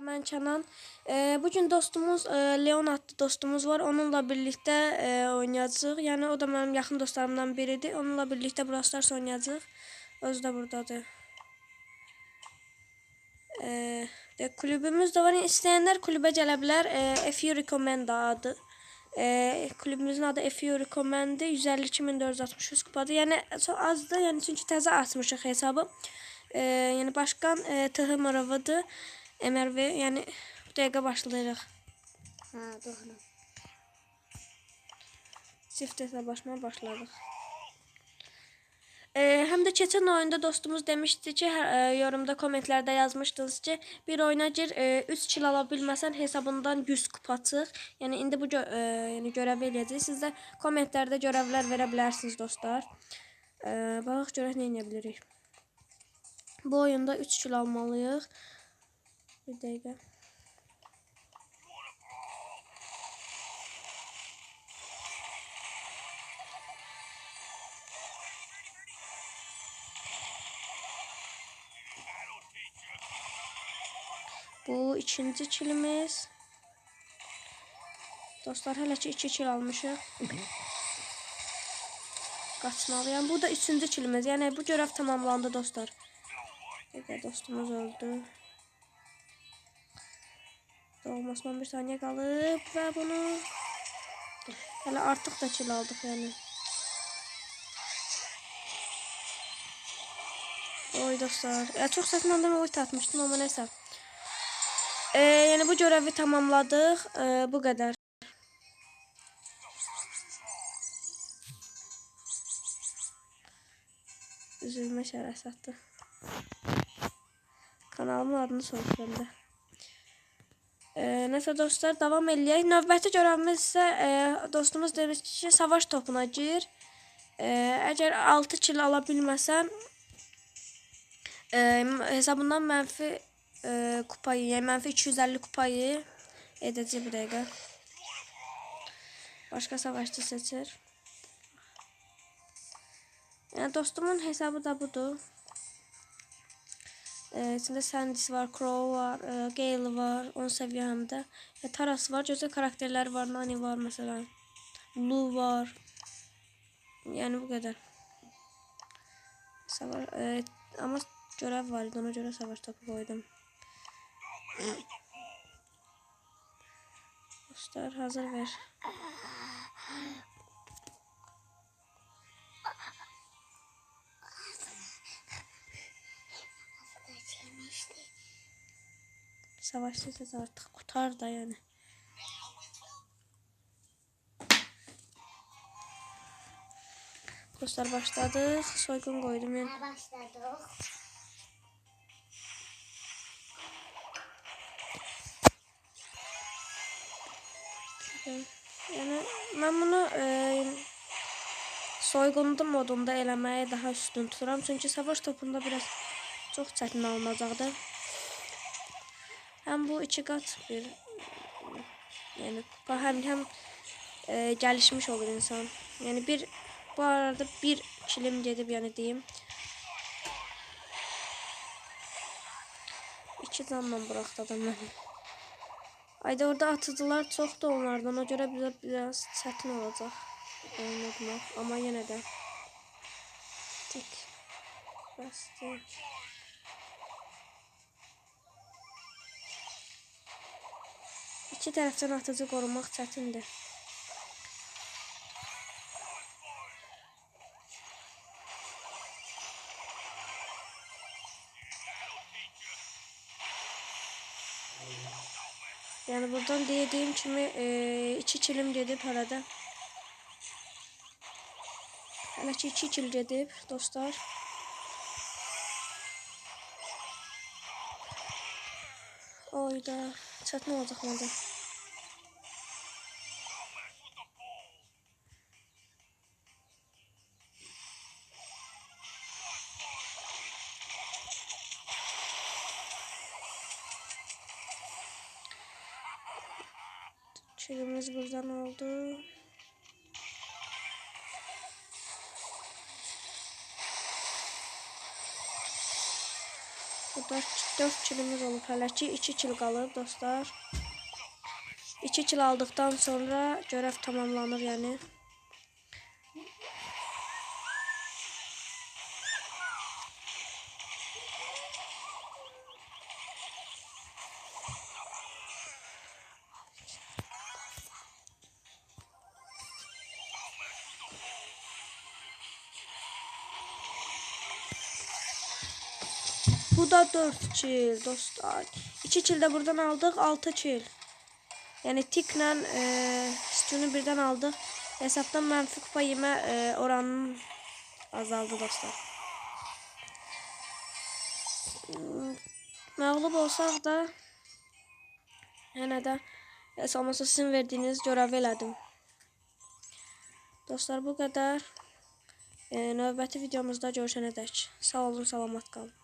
Ben Kenan. Ee, bugün dostumuz e, Leon adlı dostumuz var. Onunla birlikte e, oynayacağıq. Yəni o da mənim yaxın dostlarımdan biridir. Onunla birlikte Brawl Stars oynayacağıq. Özü də burdadır. Ee, de, kulübümüz de var. İstəyənlər kulübə gələ. E, FU Recommend adı. E, kulübümüzün adı FU Recommend'dir. 152.463 kupadır. Yəni çox azdır. Yəni çünki təzə açmışıq hesabı. E, yəni başqan e, Tıhımarovadır. MRV yəni bu dəqiqə başlayırıq. Ha doğru. Çift hesablaşma başladıq. Ee, hem de keçən oyunda dostumuz demişti ki, hə- e, yorumda kommentlərdə yazmışdınız ki, bir oyuna gir, 3 kill ala bilməsən hesabından 100 kupa çıx. Yəni indi bu gö- e, yəni görəv eləyəcək. Siz də kommentlərdə görəvlər verə bilərsiniz dostlar. E, baxaq görək nə edə bilərik. Bu oyunda 3 kill almalıyıq. Bir dəqiqə. Bu ikinci kilimiz. Dostlar hələ ki 2 kil almışıq. Qaçmalıyam. Bu da üçüncü kilimiz. Yəni bu görəv tamamlandı dostlar. Bir dostumuz öldü. Doğmasından bir saniye qalıb və bunu hələ artıq da kil aldıq yəni. Oy dostlar. Ya çox saçmadan oy atmışdım amma nəsə. Ee, yani bu görevi tamamladık. Ee, bu kadar. Üzülme şərəsatı. Kanalımın adını soruşuram da. Ee, nəsə dostlar davam eləyək. Növbəti görevimiz isə e, dostumuz demiş ki, savaş topuna gir. E, əgər 6 kill ala e, hesabından mənfi e, kupayı, yəni mənfi 250 kupayı edəcək bir dəqiqə. Başqa savaşçı seçir. Yəni dostumun hesabı da budur. Ee, içində Sandis var, Crow var, e, Gale var, 10 səviyyə həm də. E, Taras var, gözəl karakterlər var, Nani var məsələn. Lu var. Yəni bu qədər. Savaş, e, amma görev var idi, ona görə savaş topu qoydum. Dostlar hazır ver. Savaşacağız artık. Kurtar da yani. Dostlar başladık. Soygun koydum yani. Başladık. Yani ben bunu e, soygunlu modunda eləməyi daha üstün tuturam. Çünki savaş topunda biraz çox çətin alınacaqdır. Həm bu iki qat bir yəni kupa həm həm e, gəlişmiş olur insan. Yəni bir bu arada bir kilim gedib yəni deyim. İki canla buraxdı adam məni. Ayda orada atıcılar çoxdur onlardan. O görə bizə biraz çətin olacaq oynamaq. Amma yenə də tik bəsdik. İki tərəfdən atıcı qorumaq çətindir. Yani buradan dediğim kimi e, iki kilim gedib arada. Hələ ki iki kil gedib dostlar. Oyda çətin olacaq məndə. Kilimiz buradan oldu. Bu 4, 4 kilimiz olub hələ ki 2 kil qalıb dostlar. 2 kil aldıqdan sonra görəv tamamlanır yəni. Bu da 4 kil dostlar. 2 kil de buradan aldık. 6 kil. Yani tiklə e, stüyünü birdən aldıq. Hesabdan mənfi kupa yemə e, oranının azaldı dostlar. Məğlub olsaq da yenə də heç olmasa sizin verdiyiniz görəvi elədim. Dostlar bu qədər. E, növbəti videomuzda görüşənədək. Sağ olun, salamat qalın.